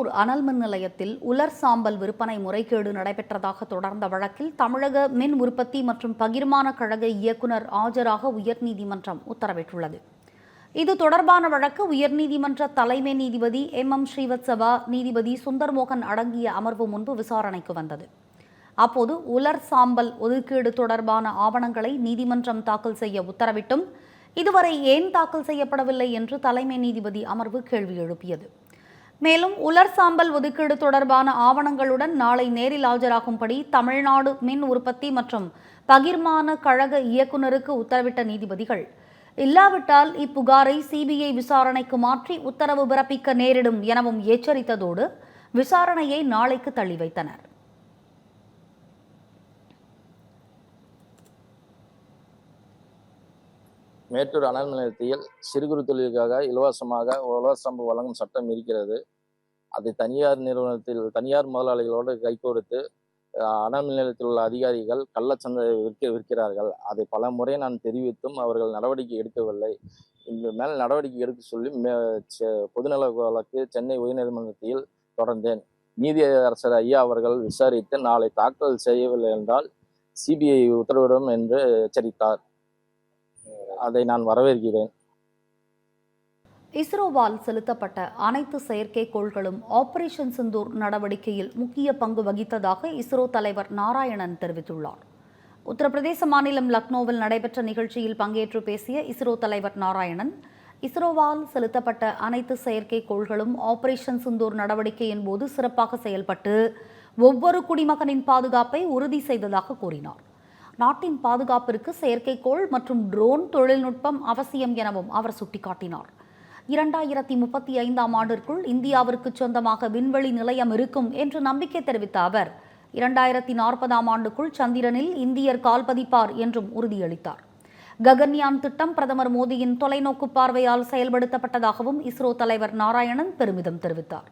மேட்டூர் அனல் மின் நிலையத்தில் உலர் சாம்பல் விற்பனை முறைகேடு நடைபெற்றதாக தொடர்ந்த வழக்கில் தமிழக மின் உற்பத்தி மற்றும் பகிர்மான கழக இயக்குனர் ஆஜராக உயர்நீதிமன்றம் உத்தரவிட்டுள்ளது. இது தொடர்பான வழக்கு உயர்நீதிமன்ற தலைமை நீதிபதி எம். எம். ஸ்ரீவத்சவா நீதிபதி சுந்தர்மோகன் அடங்கிய அமர்வு முன்பு விசாரணைக்கு வந்தது. அப்போது உலர் சாம்பல் ஒதுக்கீடு தொடர்பான ஆவணங்களை நீதிமன்றம் தாக்கல் செய்ய உத்தரவிட்டும். இதுவரை ஏன் தாக்கல் செய்யப்படவில்லை என்று தலைமை நீதிபதி அமர்வு கேள்வி எழுப்பியது. மேலும் உலர் சாம்பல் ஒதுக்கீடு தொடர்பான ஆவணங்களுடன் நாளை நேரில் ஆஜராகும்படி தமிழ்நாடு மின் உற்பத்தி மற்றும் பகிர்மான கழக இயக்குநருக்கு உத்தரவிட்ட நீதிபதிகள். இல்லாவிட்டால் இப்புகாரை சிபிஐ விசாரணைக்கு மாற்றி உத்தரவு பிறப்பிக்க நேரிடும் எனவும் எச்சரித்ததோடு விசாரணையை நாளைக்கு தள்ளி வைத்தனர். மேட்டூர் அனல் நிலையத்தில் சிறு குறு தொழிலுக்காக இலவசமாக உலர் சம்பு வழங்கும் சட்டம் இருக்கிறது. அதை தனியார் நிறுவனத்தில் தனியார் முதலாளிகளோடு கைகோர்த்து அனல் நிலையத்தில் உள்ள அதிகாரிகள் கள்ளச்சந்தை விற்க விற்கிறார்கள். அதை பல முறை நான் தெரிவித்தும் அவர்கள் நடவடிக்கை எடுக்கவில்லை. இந்த மேல் நடவடிக்கை எடுக்க சொல்லி செ- பொதுநல வழக்கு சென்னை உயர்நீதிமன்றத்தில் தொடர்ந்தேன். நீதியரசர் ஐயா அவர்கள் விசாரித்து நாளை தாக்கல் செய்யவில்லை என்றால் சிபிஐ உத்தரவிடும் என்று எச்சரித்தார். அதை நான் வரவேற்கிறேன். இஸ்ரோவால் செலுத்தப்பட்ட அனைத்து செயற்கைக்கோள்களும் ஆபரேஷன் சிந்தூர் நடவடிக்கையில் முக்கிய பங்கு வகித்ததாக இஸ்ரோ தலைவர் நாராயணன் தெரிவித்துள்ளார். உத்தரப்பிரதேச மாநிலம் லக்னோவில் நடைபெற்ற நிகழ்ச்சியில் பங்கேற்று பேசிய இஸ்ரோ தலைவர் நாராயணன் இஸ்ரோவால் செலுத்தப்பட்ட அனைத்து செயற்கைக்கோள்களும் ஆபரேஷன் சிந்தூர் நடவடிக்கையின் போது சிறப்பாக செயல்பட்டு ஒவ்வொரு குடிமகனின் பாதுகாப்பை உறுதி செய்ததாக கூறினார். நாட்டின் பாதுகாப்பிற்கு செயற்கைக்கோள் மற்றும் ட்ரோன் தொழில்நுட்பம் அவசியம் எனவும் அவர் சுட்டிக்காட்டினார். இரண்டாயிரத்தி முப்பத்தி ஐந்தாம் ஆண்டிற்குள் இந்தியாவிற்கு சொந்தமாக விண்வெளி நிலையம் இருக்கும் என்று நம்பிக்கை தெரிவித்த அவர் இரண்டாயிரத்தி நாற்பதாம் ஆண்டுக்குள் சந்திரனில் இந்தியர் கால் பதிப்பார் என்றும் உறுதியளித்தார். ககன்யான் திட்டம் பிரதமர் மோடியின் தொலைநோக்கு பார்வையால் செயல்படுத்தப்பட்டதாகவும் இஸ்ரோ தலைவர் நாராயணன் பெருமிதம் தெரிவித்தார்.